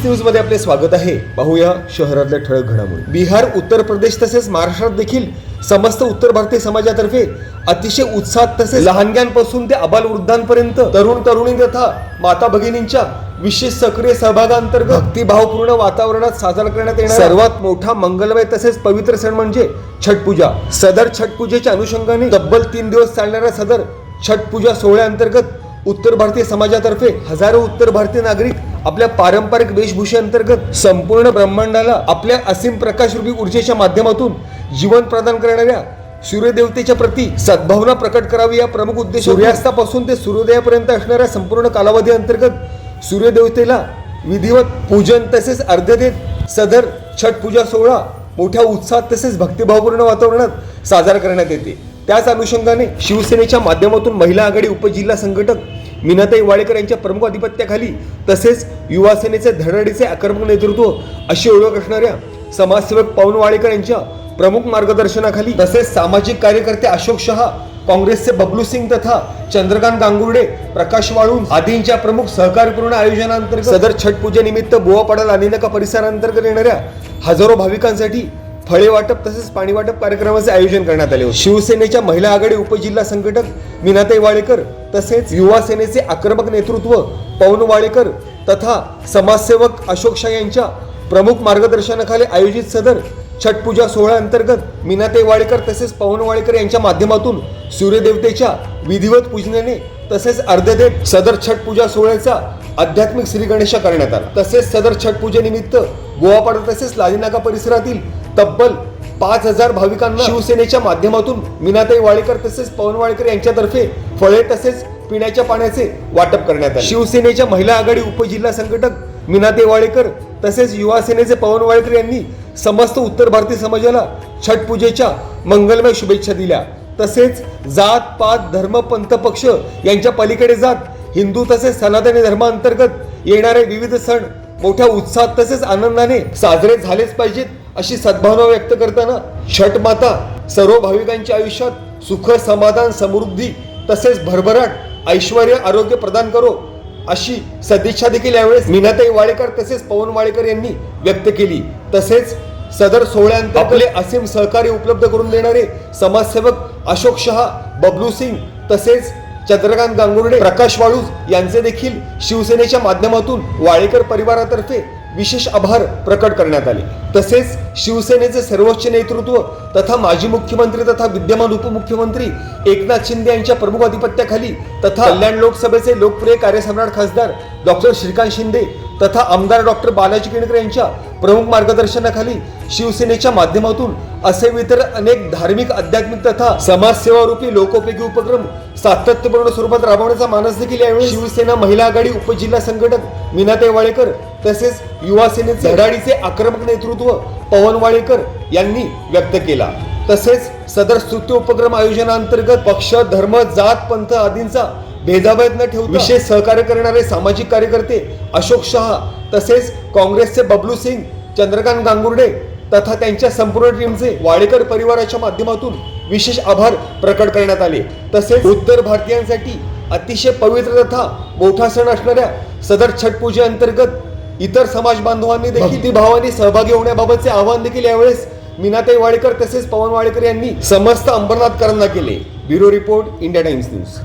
Times न्यूजमध्ये आपले स्वागत आहे. पाहूया शहरातल्या ठळक घडामोडी. बिहार उत्तर प्रदेश तसेच महाराष्ट्रात देखील समस्त उत्तर भारतीय समाजातर्फे अतिशय उत्साहात तसेच लहानग्यांपासून ते अबाल वृद्धांपर्यंत तरुण तरुणी तथा माता भगिनींच्या विशेष सक्रिय सहभागांतर्गत भक्तिभावपूर्ण वातावरणात साजरा करण्यात येणार सर्वात मोठा मंगलमय तसेच पवित्र सण म्हणजे छठ पूजा. सदर छठ पूजेच्या अनुषंगाने तब्बल तीन दिवस चालणाऱ्या सदर छठ पूजा सोहळ्याअंतर्गत उत्तर भारतीय समाजातर्फे हजारो उत्तर भारतीय नागरिक आपल्या पारंपरिक वेशभूषेअंतर्गत संपूर्ण ब्रह्मांडाला आपल्या असीम प्रकाशरूपी ऊर्जेच्या माध्यमातून जीवन प्रदान करणाऱ्या सूर्यदेवतेच्या प्रती सद्भावना प्रकट करावी या प्रमुख उद्देश सूर्यास्तापासून ते सूर्योदयापर्यंत असणाऱ्या संपूर्ण कालावधी अंतर्गत सूर्यदेवतेला विधिवत पूजन तसेच अर्घ्य देत सदर छठ पूजा सोहळा मोठ्या उत्साहात तसेच भक्तिभावपूर्ण वातावरणात साजरा करण्यात येते. त्याच अनुषंगाने शिवसेनेच्या माध्यमातून महिला आघाडी उपजिल्हा संघटक मीनाताई वाडेकर यांच्या प्रमुख आधिपत्याखाली तसेच युवासेनेचे धडाडीचे आक्रमक नेतृत्व अशी ओळख असणाऱ्या समाजसेवक पवन वाडेकर यांच्या प्रमुख मार्गदर्शनाखाली तसेच सामाजिक कार्यकर्ते अशोक शहा काँग्रेसचे बबलू सिंग तथा चंद्रकांत गांगुर्डे प्रकाश वाळून आदींच्या प्रमुख सहकार्यपूर्ण आयोजनांतर्गत सदर छठ पूजेनिमित्त बोवापाडा लानिनका परिसरांतर्गत येणाऱ्या हजारो भाविकांसाठी फळे वाटप तसेच पाणी वाटप कार्यक्रमाचे आयोजन करण्यात आले होते. शिवसेनेच्या महिला आघाडी उपजिल्हा संघटक मीनाताई वाळेकर तसेच युवा सेनेचे आक्रमक नेतृत्व पवन वाळेकर तथा समाजसेवक अशोक शाह यांच्या प्रमुख मार्गदर्शनाखाली आयोजित सदर छठ पूजा सोहळ्याअंतर्गत मीनाताई वाळेकर तसेच पवन वाळेकर यांच्या माध्यमातून सूर्यदेवतेच्या विधिवत पूजनेने तसेच अर्धदेव सदर छठ पूजा सोहळ्याचा आध्यात्मिक श्री गणेशा करण्यात आला. तसेच सदर छठ पूजेनिमित्त गोवापाडा तसेच लालीनाका परिसरातील तब्बल पाच हजार भाविकांना शिवसेनेच्या माध्यमातून मीनाताई वाळेकर तसेच पवन वाळेकर यांच्यातर्फे फळे तसेच पिण्याच्या पाण्याचे वाटप करण्यात आले. शिवसेनेच्या महिला आघाडी उपजिल्हा संघटक मीनाताई वाळेकर तसेच युवा सेनेचे पवन वाळेकर यांनी समस्त उत्तर भारतीय समाजाला छठ पूजेच्या मंगलमय शुभेच्छा दिल्या. तसेच जात पात धर्म पंथ पक्ष यांच्या पलीकडे जात हिंदू तसेच सनातनी धर्मांतर्गत येणारे विविध सण मोठ्या उत्साहात तसेच आनंदाने साजरे झालेच पाहिजेत. अशी सद्भावना व्यक्त करताना छठ माता सर्व भाविकांच्या आयुष्यात सुख समाधान समृद्धी तसेच भरभराट ऐश्वर आरोग्य प्रदान करो अशी सदिच्छा देखील यावेळेस मीनाताई वाळेकर तसेच पवन वाळेकर यांनी व्यक्त केली. तसेच सदर सोहळ्यांत आपले असीम सहकार्य उपलब्ध करून देणारे समाजसेवक अशोक शहा बबलू सिंग तसेच चंद्रकांत गांगुर्डे प्रकाश वाळूज यांचे देखील शिवसेनेच्या माध्यमातून वाळेकर परिवारातर्फे विशेष आभार प्रकट करण्यात आले. तसेच शिवसेनेचे सर्वोच्च नेतृत्व तथा माजी मुख्यमंत्री तथा विद्यमान उपमुख्यमंत्री एकनाथ शिंदे यांच्या प्रमुख आधिपत्याखाली तथा कल्याण लोकसभेचे लोकप्रिय कार्यसम्राट खासदार डॉक्टर श्रीकांत शिंदे तथा आमदार डॉक्टर बालाजी केणकर यांच्या प्रमुख मार्गदर्शनाखाली शिवसेनेच्या माध्यमातून असे इतर अनेक धार्मिक आध्यात्मिक तथा समाजसेवारूपी लोकोपयोगी उपक्रम सातत्यपूर्ण स्वरूपात राबवण्याचा मानस देखील यावेळी शिवसेना महिला आघाडी उपजिल्हा संघटक मीनाताई वाळेकर तसेच युवा सेनेचे धडाडीचे आक्रमक नेतृत्व पवन वाळेकर यांनी व्यक्त केला. तसेच सदर स्तुत्य उपक्रम आयोजनांतर्गत पक्ष धर्म जात पंथ आदींचा भेदाभेद न ठेवता. विशेष सहकार्य करणारे सामाजिक कार्यकर्ते अशोक शहा तसेच काँग्रेसचे बबलू सिंग चंद्रकांत गांगुर्डे तथा त्यांच्या संपूर्ण टीमचे वाडेकर परिवाराच्या माध्यमातून विशेष आभार प्रकट करण्यात आले. तसेच उत्तर भारतीयांसाठी अतिशय पवित्र तथा मोठा सण असणाऱ्या सदर छठ पूजेअंतर्गत इतर समाज बांधवांनी देखील भक्तिभावाने सहभागी होण्याबाबतचे आवाहन देखील यावेळेस मीनाताई वाडेकर तसेच पवन वाडेकर यांनी समस्त अंबरनाथकरांना केले. Bureau report India Times news.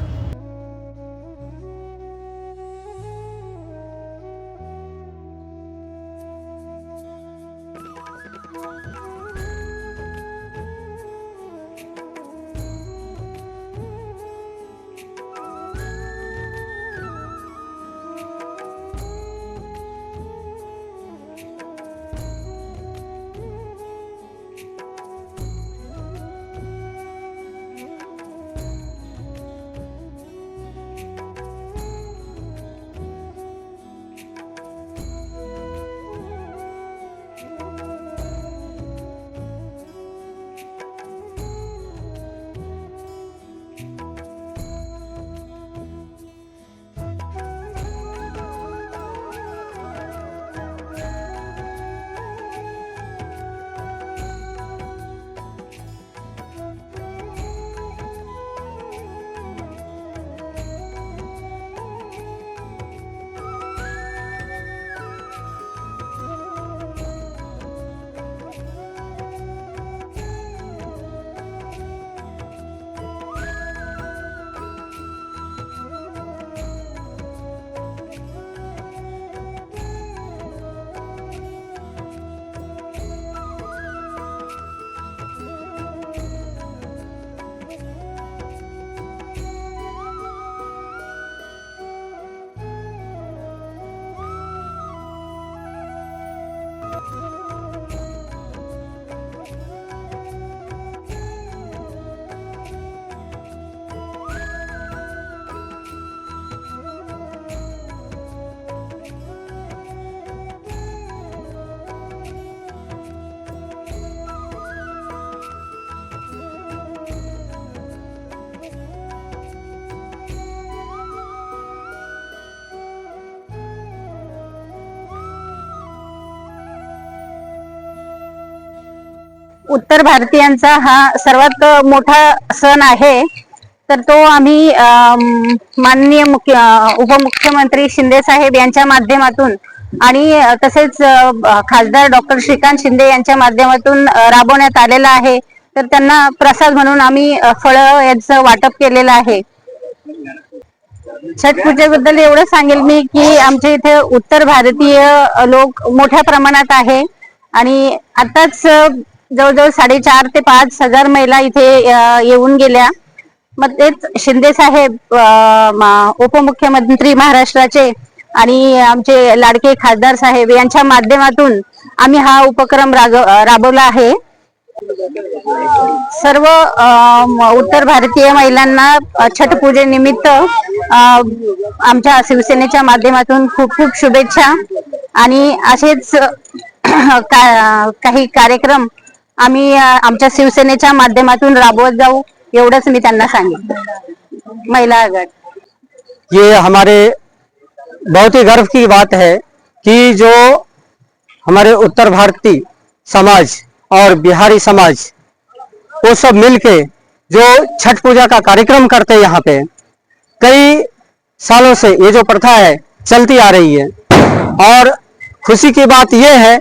उत्तर भारतीयांचा हा सर्वात मोठा सण आहे. तर तो आम्ही माननीय मुख्य उपमुख्यमंत्री शिंदे साहेब यांच्या माध्यमातून आणि तसेच खासदार डॉक्टर श्रीकांत शिंदे यांच्या माध्यमातून राबवण्यात आलेला आहे. तर त्यांना प्रसाद म्हणून आम्ही फळं यांचं वाटप केलेलं आहे. छठ पूजेबद्दल एवढं सांगेल मी की आमच्या इथे उत्तर भारतीय लोक मोठ्या प्रमाणात आहे. आणि आताच जवळजवळ साडेचार ते पाच हजार महिला इथे येऊन गेल्या. मग तेच शिंदे साहेब उपमुख्यमंत्री महाराष्ट्राचे आणि आमचे लाडके खासदार साहेब यांच्या माध्यमातून आम्ही हा उपक्रम राबवला आहे. सर्व उत्तर भारतीय महिलांना छठ पूजेनिमित्त आमच्या शिवसेनेच्या माध्यमातून खूप खूप शुभेच्छा. आणि असेच का- काही कार्यक्रम आम्ही आमच्या शिवसेनेच्या माध्यमातून राबवत जाऊ, एवढंच मी त्यांना महिला आघाडी. ये हमारे, बहुत ही गर्व की बात है कि जो हमारे उत्तर भारतीय समाज और बिहारी समाज, वो सब मिलके जो छठ पूजा का कार्यक्रम करते यहाँ पे, कई सालों से ये जो प्रथा है, चलती आ रही है। और खुशी की बात ये है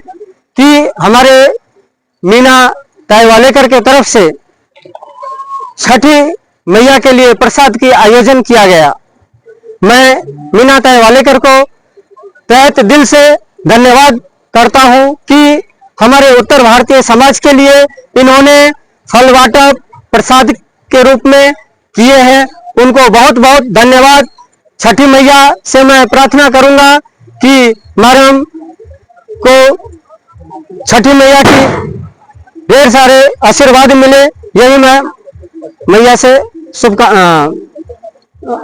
कि हमारे मीना ताईवालेकर के तरफ़ से छठी मैया के लिए प्रसाद की आयोजन किया गया। मैं मीना ताई वालेकर को तहत दिल से धन्यवाद करता हूँ कि हमारे उत्तर भारतीय समाज के लिए इन्होंने फल वाटप प्रसाद के रूप में किए हैं। उनको बहुत बहुत धन्यवाद। छठी मैया से मैं प्रार्थना करूँगा कि मैडम को छठी मैया की ढेर सारे आशीर्वाद मिले यही मैं मैया से शुभका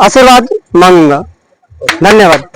आशीर्वाद मांगूंगा। धन्यवाद।